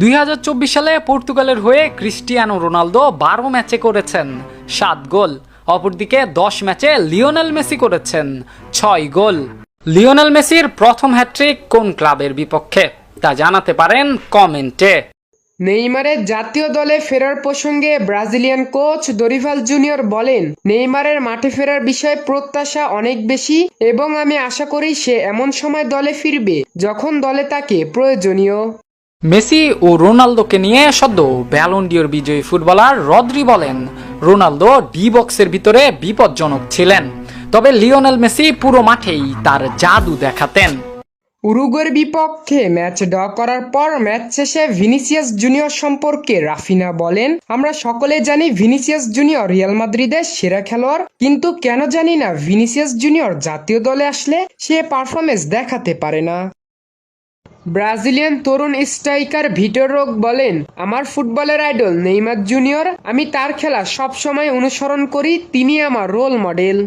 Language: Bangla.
দুই হাজার চব্বিশ সালে পর্তুগালের হয়ে ক্রিস্টিয়ানো রোনালদো বারো ম্যাচে করেছেন, সাত গোল। অপরদিকে দশ ম্যাচে লিওনেল মেসি করেছেন, ছয় গোল। লিওনেল মেসির প্রথম হ্যাট্রিক কোন ক্লাবের বিপক্ষে? তা জানাতে পারেন কমেন্টে। নেইমারের জাতীয় দলে ফেরার প্রসঙ্গে ব্রাজিলিয়ান কোচ দরিভাল জুনিয়র বলেন, নেইমারের মাঠে ফেরার বিষয়ে প্রত্যাশা অনেক বেশি এবং আমি আশা করি সে এমন সময় দলে ফিরবে যখন দলে তাকে প্রয়োজনীয়। মেসি ও রোনালদোকে নিয়ে সদ্য ব্যালন্ডিওর বিজয়ী ফুটবলার রদ্রি বলেন, রোনালদো ডি বক্সের ভিতরে বিপজ্জনক ছিলেন। তবে লিওনেল মেসি পুরো মাঠেই তার জাদু দেখাতেন। উরুগুয়ের বিপক্ষে ম্যাচ ড করার পর ম্যাচ শেষে ভিনিসিয়াস জুনিয়র সম্পর্কে রাফিনা বলেন, আমরা সকলে জানি ভিনিসিয়াস জুনিয়র রিয়াল মাদ্রিদের সেরা খেলোয়াড়, কিন্তু কেন জানি না ভিনিসিয়াস জুনিয়র জাতীয় দলে আসলে সে পারফরমেন্স দেখাতে পারে না। ব্রাজিলিয়ান তরুণ স্ট্রাইকার ভিটর রোগ বলেন, আমার ফুটবলের আইডল নেইমার জুনিয়র, আমি তার খেলা সবসময় অনুসরণ করি তিনি আমার রোল মডেল।